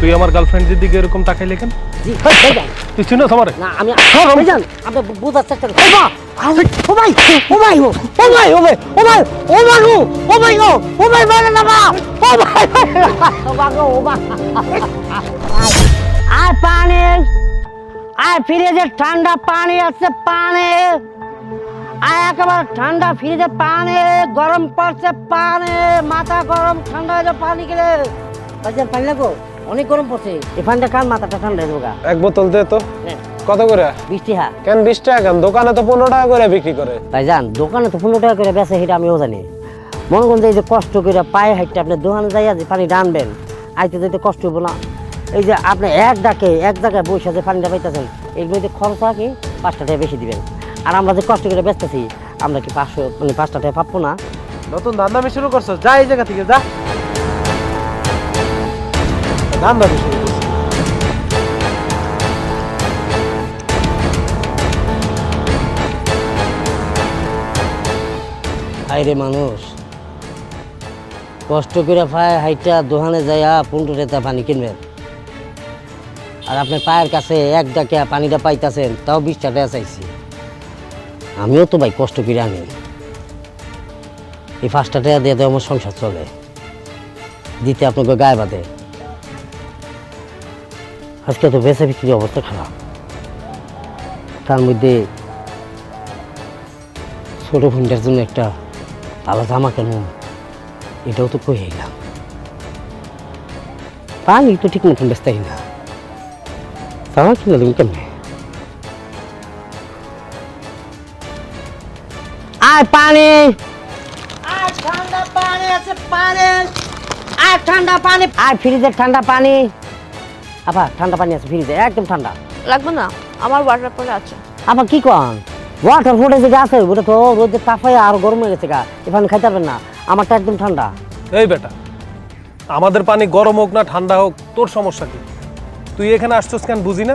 তুই আমার গার্লফ্রেন্ডের দিকে এরকম তাকাইলে কেন তুই চিনোস আমারে না আমি ভাইজান আপনি বুঝার চেষ্টা করুন ও ভাই ও ভাই ও ভাই ও ভাই ও ভাই ও ভাই ও ও ভাই ও ও ভাই মানে না মা ও ভাই ও ভাই ও ভাই আর পানি আর ফ্রিজে ঠান্ডা পানি আছে পানি আর একেবারে ঠান্ডা ফ্রিজে পানি গরম পড়ছে পানি মাথা গরম ঠান্ডা হয়ে পানি ভাইজান পানি লাগো অনেক গরম পড়ছে। এই পানিটা কার মাথাটা ঠান্ডা যাবে এক বোতল দে তো। কত করে? বৃষ্টি হ্যাঁ কেন বিশ টাকা কেন? দোকানে তো পনেরো টাকা করে বিক্রি করে। ভাইজান দোকানে তো পনেরো টাকা করে বেচে সেটা আমিও জানি। মনে করেন যে এই যে কষ্ট করে পায়ে হাইটটা আপনি দোকানে যাইয়া যে পানি ডানবেন আইতে যেতে কষ্ট হব না। এই যে আপনি এক ডাকে এক জায়গায় বসে যে পানিটা পাইতেছেন এগুলো যে খরচ কি? পাঁচটা টাকা বেশি দিবেন। আর আমরা যে কষ্ট করে বেচতেছি আমরা কি পাঁচশো মানে পাঁচটা টাকা পাবো না? নতুন ধান্দামি শুরু করছ যা এই জায়গা থেকে যা। ধান্দামি শুরু হাইরে মানুষ। কষ্ট করে পায়ে হাইটা দোকানে যাইয়া পনেরো টাকা পানি কিনবেন। আর আপনি পায়ের কাছে এক ডাকে পানিটা পাইতাছেন, তাও বিশ টাকা চাইছি। আমিও তো ভাই কষ্ট করে আনি। এই পাঁচটা টাকা দিয়ে তো আমার সংসার চলে। দিতে আপনাকে গায়ে বাঁধে। আজকে তো বেচা বিক্রির অবস্থা খারাপ। তার মধ্যে ছোট ফোনটার জন্য একটা ভালো জামা কেন এটাও তো কই এলাম পানি তো ঠিক মতন ব্যস্তাই না। জামা কিনে তুমি কেমনে? আর পানি! আর ঠান্ডা পানি আছে পানি। আর ঠান্ডা পানি। আর ফ্রিজের ঠান্ডা পানি। আপা ঠান্ডা পানি আছে ফ্রিজে একদম ঠান্ডা। লাগবে না আমার ওয়াটার পরে আছে। আবার কি কন? ওয়াটার ফুটে যে আছে ওটা তো রোদে তাপায় আর গরম হয়ে গেছে গা এখানে খাইতে পারবেন না আমারটা একদম ঠান্ডা। এই বেটা আমাদের পানি গরম হোক না ঠান্ডা হোক তোর সমস্যা কি? তুই এখানে আসছিস কেন বুঝি না?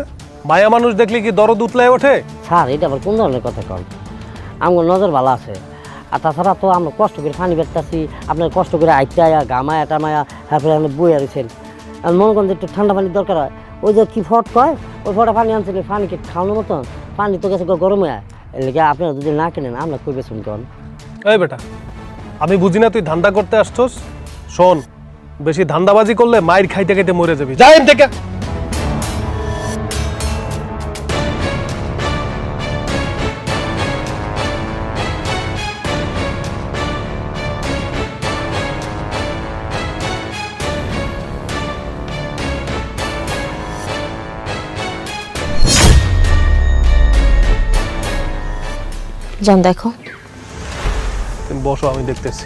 মায়া মানুষ দেখলি কি দরদ উতলায় ওঠে? স্যার এটা আবার কোন ধরনের কথা কন? আমার নজর ভালো আছে। আর তাছাড়া তো আমরা কষ্ট করে পানি বেরতেছি আপনার কষ্ট করে আইটা গামায়া টামায়া তারপরে আপনি বইয়া রয়েছেন আর মনে করেন একটু ঠান্ডা পানির দরকার হয়। ওই যে কি ফট কয়? ওই ফটা পানি আনছে পানি কি খাওয়ানোর মতন? পানি তো গেছে গরম। হয়ে এর লেগে আপনারা যদি না কেনেন, আমরা কই বেসুন কন? এই বেটা, আমি বুঝি না তুই ধান্দা করতে আসছস? শোন, বেশি ধান্দাবাজি করলে মায়ের খাইতে খাইতে মরে যাবি। যাই থেকে। যান দেখো তুমি বসো আমি দেখতেছি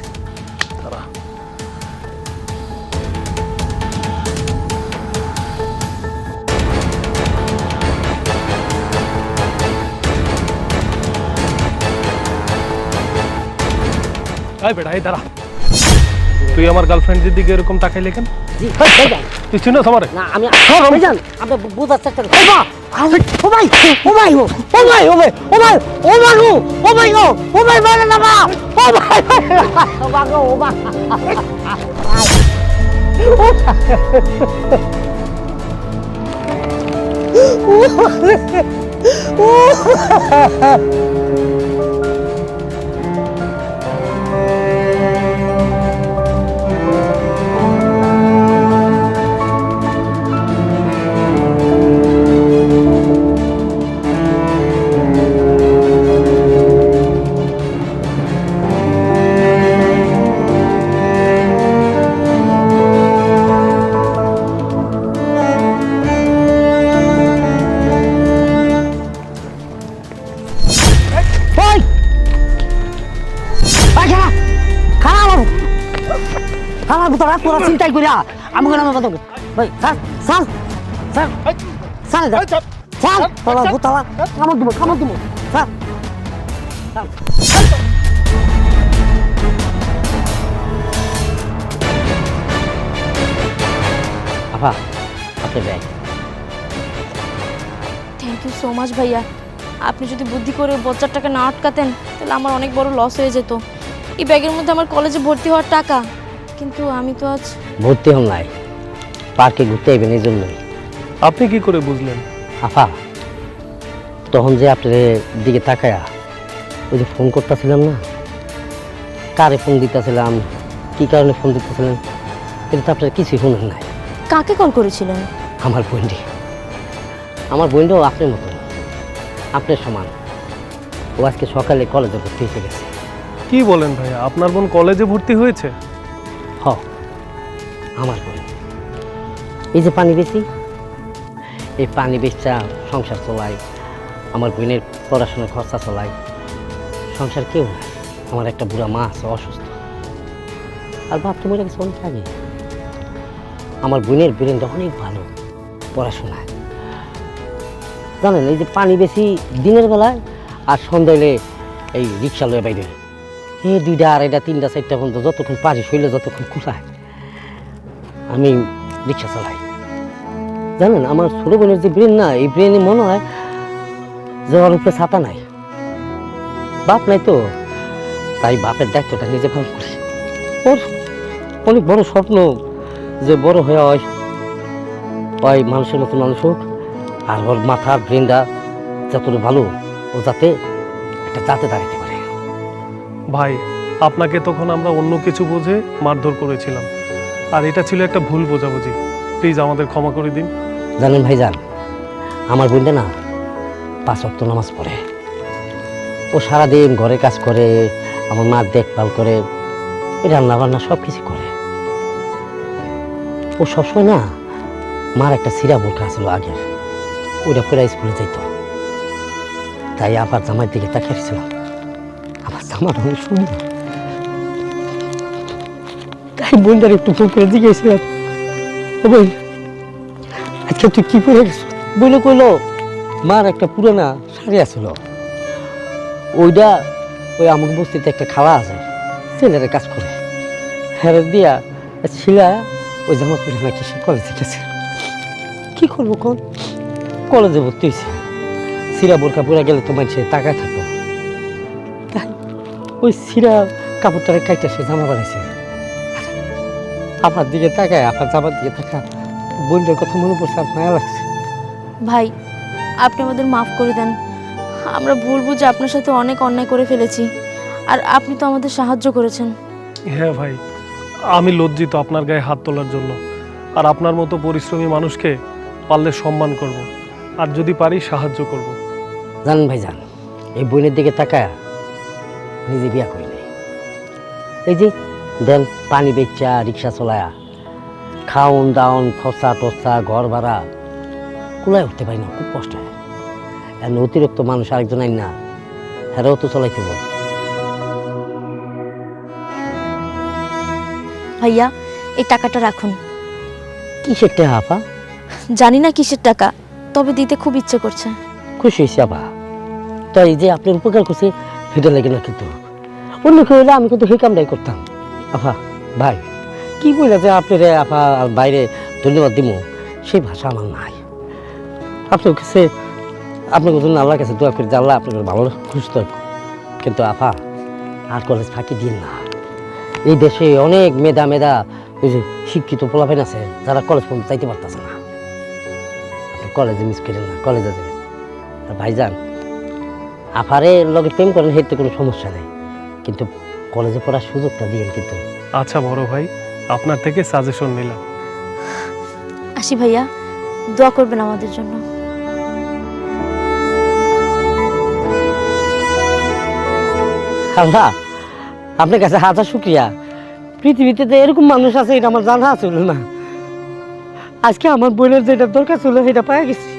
দাঁড়া। এই বেটা এই দাঁড়া তুই আমার গার্লফ্রেন্ডের দিকে এরকম তাকাইলে কেন জি ভাইজান তুই চিনোস আমারে না আমি ভাইজান আপনি বুঝার চেষ্টা করুন ও মা আরে, ও ভাই ও ভাই ও ও ভাই ও ভাই ও ভাই ও ভাই ও ও ভাই ও ও ভাই মানে না মা ও ভাই ও ভাই ও ভাই ওই খালা তো রাত পুরো চিন্তাই করিয়া আমাকে নামে কথা ভাই sir sir sir sir sir sir তোলা ভূতালা কামড় দেবো কামড় দেবো। স্যার স্যার আপা আপনি bag. Thank you so much ভাইয়া। আপনি যদি বুদ্ধি করে বচ্চারটাকে না আটকাতেন তাহলে আমার অনেক বড় লস হয়ে যেত। এই ব্যাগের মধ্যে আমার কলেজে ভর্তি হওয়ার টাকা। কিন্তু আমি তো আজ ভর্তি হন নাই। পার্কে ঘুরতে আইবেন এই জন্যই। আপনি কি করে বুঝলেন? আফা তখন যে আপনার দিকে তাকায়া ওই যে ফোন করতেছিলাম না কারে ফোন দিতেছিলাম কি কারণে ফোন দিতেছিলেন এটা তো আপনার কিছুই শুনেন নাই। কাকে কল করেছিলেন? আমার বোনটি আমার বোনটাও আপনার মতন আপনার সমান। ও আজকে সকালে কলেজে ভর্তি হতে গেছে। কি বলেন ভাইয়া আপনার বোন কলেজে ভর্তি হয়েছে? হ। আমার বোন এই যে পানি বেশি, এই পানি বেচা সংসার চলাই আমার বোনের পড়াশোনার খরচা চলাই সংসার কেউ নাই। আমার একটা বুড়া মা আছে, অসুস্থ। আর বাপ তো মরে গেছে অনেক আগে। আমার বোনের ব্রেনটা অনেক ভালো পড়াশোনায়। জানেন, এই যে পানি বেশি দিনের বেলায় আর সন্ধ্যায় এই রিক্সা লয়ে বাইরে। এ দুইটা, আড়াইটা, তিনটা, চারটা পর্যন্ত যতক্ষণ পারি শৈলে যতক্ষণ কুলায়, আমি রিক্সা চালাই। জানেন, আমার ছোট বোনের যে ব্রেন না, এই ব্রেনে মনে হয় যে ওর উপরে ছাতা নাই। বাপ নাই তো, তাই বাপের দায়িত্বটা নিজে পালন করি। ওর অনেক বড় স্বপ্ন যে বড় হয়ে হয় মানুষের মতো মানুষ হোক, আর ওর মাথার ব্রেনটা যতটা ভালো, ও যাতে একটা দাঁড়াতে পারে। ভাই, আপনাকে তখন আমরা অন্য কিছু বুঝে মারধর করেছিলাম। আর এটা ছিল একটা ভুল বোঝাবুঝি। প্লিজ আমাদের ক্ষমা করে দিন। জানেন ভাই যান আমার বোনটা না পাঁচ অক্ট নামাজ পড়ে। ও সারাদিন ঘরে কাজ করে, আমার মার দেখভাল করে রান্না বান্না সব কিছু করে। ও সবসময় না, মার একটা সিরা বোরখা ছিল আগের। ওইটা পরে স্কুলে যেত তাই আবার জামার দিকে তাকিয়েছিলাম আমার জামার অনেক সুন্দর তাই বোনটার একটু ফোন করে জিজ্ঞেসছিলাম ও বোন আজকে তুই কি পরে গেছ বইলে কইলো মার একটা পুরানা শাড়ি আছিল। ওইটা ওই আমুক বস্তিতে একটা খালা আছে ছেলেরা কাজ করে। হ্যাঁ দিয়া ছিলা ওই জামা পরে নাকি সে কলেজে গেছে। কি করব কোন? কলেজে ভর্তি হয়েছে সিরা বোরকা পরে গেলে তো মানুষের টাকা থাকব। ওই সিরা কাপড়টারে কাইটা সে জামা বানাইছে। আমার দিকে তাকায় আপনার জামার দিকে তাকা বোনটার কথা মনে পড়ছে আর মায়া লাগছে। ভাই আপনি আমাদের মাফ করে দেন। আমরা ভুল বুঝে আপনার সাথে অনেক অন্যায় করে ফেলেছি। আর আপনি তো আমাদের সাহায্য করেছেন। হ্যাঁ ভাই আমি লজ্জিত আপনার গায়ে হাত তোলার জন্য। আর আপনার মতো পরিশ্রমী মানুষকে পারলে সম্মান করব। আর যদি পারি সাহায্য করব। জানেন ভাই জান এই বোনের দিকে তাকায় নিজে বিয়া করি নাই এই যে দেন পানি বেচা রিক্সা চলায়া খাওন দাওন খরচা টসা ঘর ভাড়া কুলায় উঠতে পারি না খুব কষ্ট হয়। এখন অতিরিক্ত মানুষ আরেকজন আইন না হ্যাঁ তো চলাইতে বল ভাইয়া এই টাকাটা রাখুন। কিসের টাকা আপা? জানি না কিসের টাকা তবে দিতে খুব ইচ্ছে করছে। খুশি হয়েছি আপা। তাই যে আপনার উপকার করছে সেটা লাগে না কিন্তু। অন্য কেউ হলে আমি কিন্তু সেই কামটাই করতাম। আফা, ভাই, কি বলে যে আপনার আপা আর বাইরে ধন্যবাদ দিব সেই ভাষা আমার নাই। আপনার কাছে আপনার জন্য আল্লাহর কাছে দোয়া করি আল্লাহ আপনাকে ভালো সুস্থ কিন্তু আপা আর কলেজ ফাঁকি দিন না। এই দেশে অনেক মেধা মেধা ওই যে শিক্ষিত পোলাপেন আছে, যারা কলেজ পর্যন্ত চাইতে পারতেছে না। আপনি কলেজে মিস করেন না, কলেজে যাবেন। আর ভাইজান আফারে লগে প্রেম করেন হেঁটে কোনো সমস্যা নেই। কিন্তু কলেজে পড়ার সুযোগটা দিয়েন কিন্তু। আচ্ছা বড় ভাই আপনার থেকে সাজেশন নিলাম। আসি ভাইয়া দোয়া করবেন আমাদের জন্য। আল্লাহ আপনার কাছে হাজার শুক্রিয়া। পৃথিবীতে তো এরকম মানুষ আছে এটা আমার জানা ছিল না। আজকে আমার বোনের যেটা দরকার ছিল সেটা পাই গেছি।